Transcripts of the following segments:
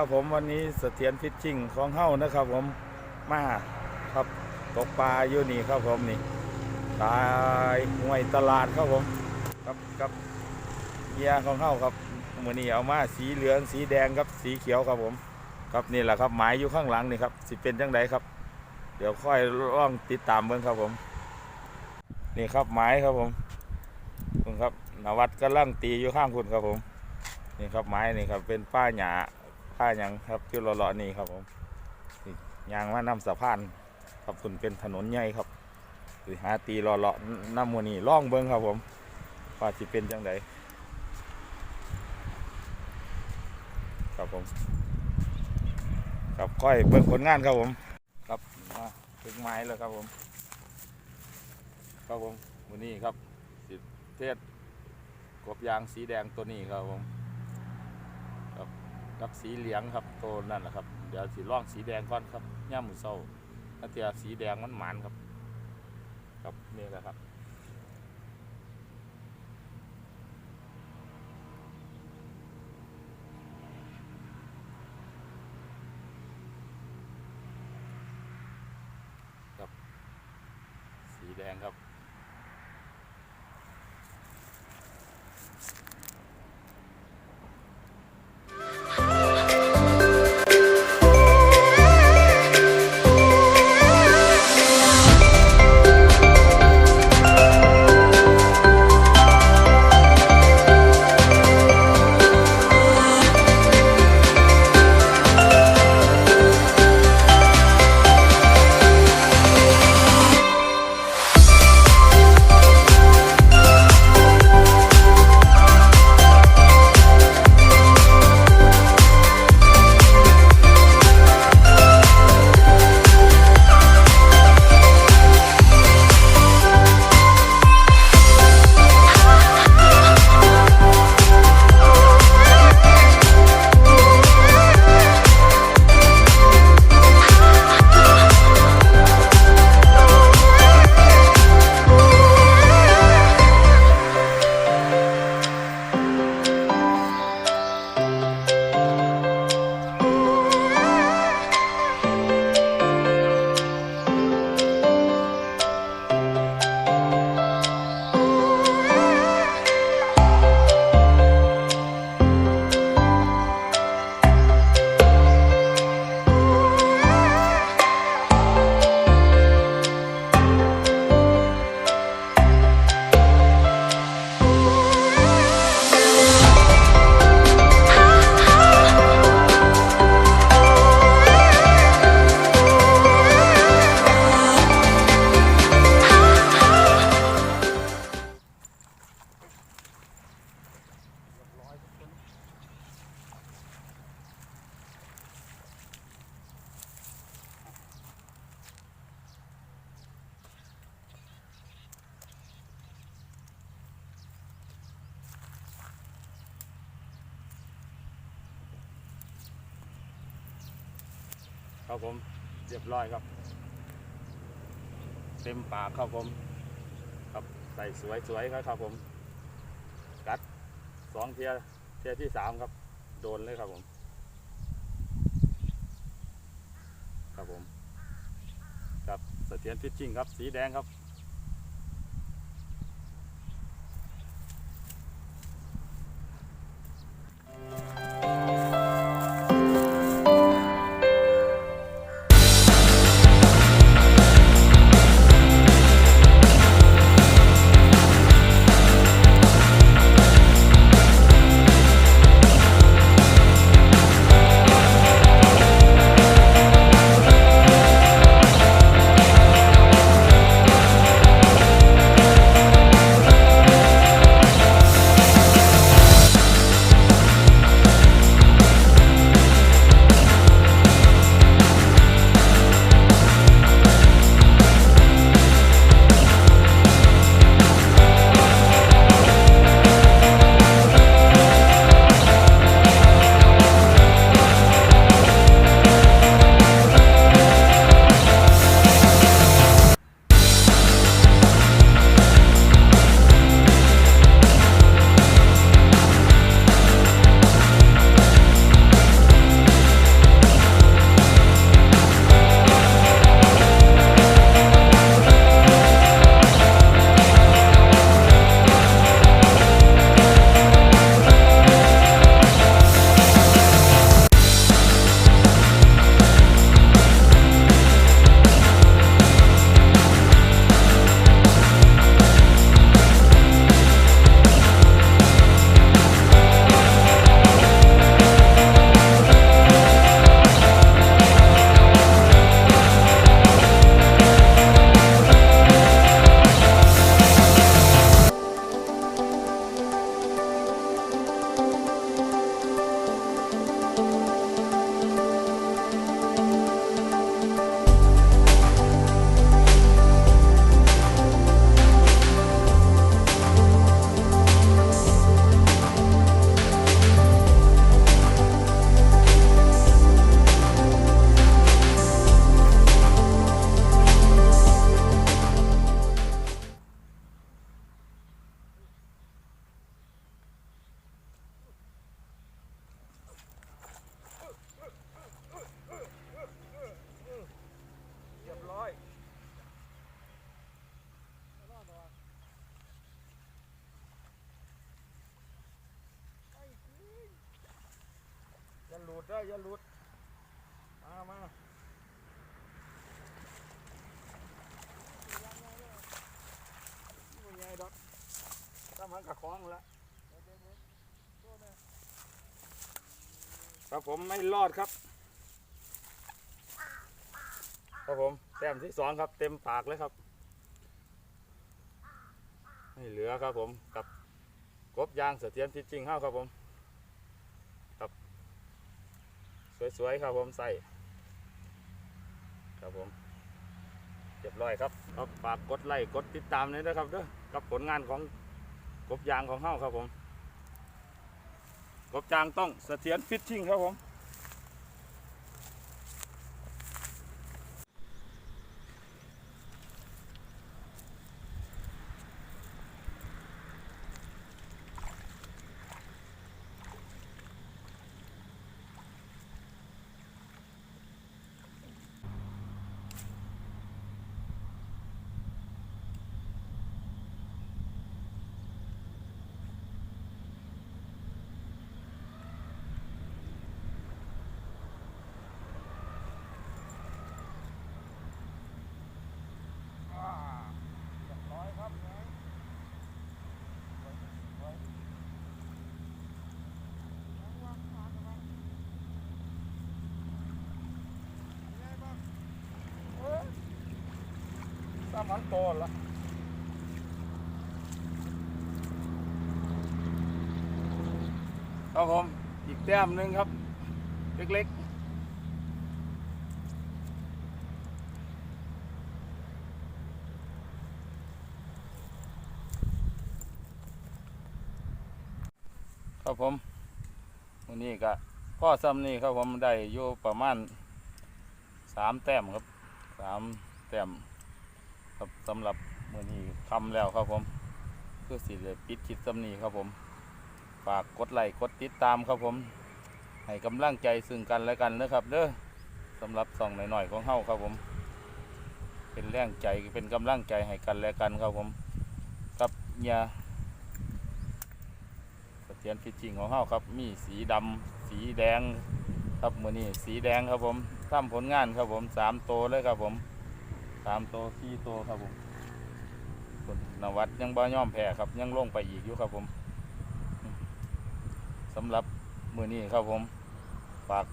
วัสดีครับผมวันนี้เสถียรฟิชชิ่งของเฮ้านะครับ ผมมาครับตกปลาอยู่นี่ครับผมนี่ตายห่วยตลาดครับผมครับกับเฮียของเฮ้าครับมือนี้เอามาสีเหลืองสีแดงครับสีเขียวครับผม ครับนี่แหละครับหมายอยู่ข้างหลังนี่ครับสิเป็นจังไดครับ เดี๋ยวค่อยล่องติดตามเบิ่งครับผม นี่ครับหมายครับผมคุณครับนวัดกำลังตีอยู่ข้างคุณครับผมนี่ครับไม้นี่ครับเป็นป้าหยา ป้ายังครับที่เลาะๆนี่ครับผมยางมานำสะพานครับคุณเป็นถนนใหญ่ครับสิหาตีเลาะๆน้ำมูนี่ล่องเบิ้งครับผมว่าสิเป็นจังไดครับผมครับก้อยเบิ้งผลงานครับผม ครับมาถึงไม้แล้วครับผม ครับผมวันนี้ครับสิเทศกบยางสีแดงตัวนี้ครับผม กับสีเหลืองครับตัวนั่นแหละครับ เดี๋ยวสีร่องสีแดงก่อนครับย่ามมือเศร้าถ้าเจอสีแดงมันหมันครับ ครับนี่แหละครับ ครับผมเรียบร้อยครับ เต็มปากครับผม ครับใส่สวยๆครับครับผม กัดสองเทียเทียที่สามครับ โดนเลยครับผม ครับผมกับสเตียนฟิชชิ่งครับ สีแดงครับอ่า ดเด้อย่าหลุด มามาไม่ใหญ่ดอกตามหันกับคล้องแล้วครับผมไม่รอดครับ ครับผมแต้มที่สองครับเต็มปากเลยครับไม่เหลือครับผมกับกบยางเสถียรพิษจริงเข้าครับผม ครับ สวยๆครับผมใส่ครับผมเรียบร้อยครับครับฝากกดไลค์กดติดตามเลยนะครับเด้อกับผลงานของกบยางของเฮาครับผม กบยางต้องเสถียรฟิตชิ่งครับผม สามพันโตละครับผมอีกแต้มหนึ่งครับ เล็กๆครับผมวันนี้ก็พ่อซ้ำนี่ครับผมได้อยู่ประมาณสามแต้มครับสามแต้ม ครับสำหรับมื่อนี้คำแล้วครับผมคือสิเลยปิดคลิดซ้ำนีครับผม ฝากกดไลค์กดติดตามครับผมให้กำลังใจซึ่งกันและกันนะครับเด้อสำหรับส่องหน่อยๆของเฮาครับผม เป็นแรงใจเป็นกำลังใจให้กันและกันครับผมกับเนี่ยาเสถียรฟิชชิงของเฮาครับ มีสีดำสีแดงครับมือนี้สีแดงครับผมทำผลงานครับผมสามโตวเลยครับผม สามโตวสี่โตวครับผมคุณนวัดยังบ่ย่อมแพ้ครับ ยังลงไปอีกอยู่ครับผมสำหรับมือนี้ครับผมฝาก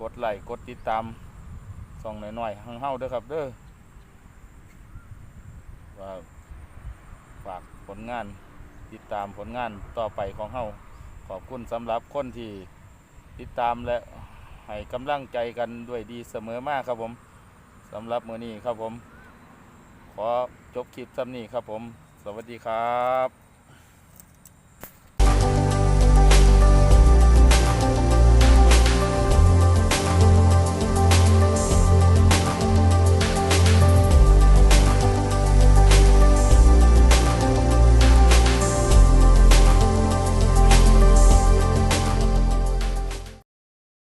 กดไลค์กดติดตามส่องหน่อยๆหังเฮาเด้อครับเด้อว่าฝากผลงานติดตามผลงานต่อไปของเฮาขอบคุณสำหรับคนที่ติดตามและให้กำลังใจกันด้วยดีเสมอมากครับผม สำหรับมือนี้ครับผม ขอจบคลิปซ้ำนี้ครับผม สวัสดีครับ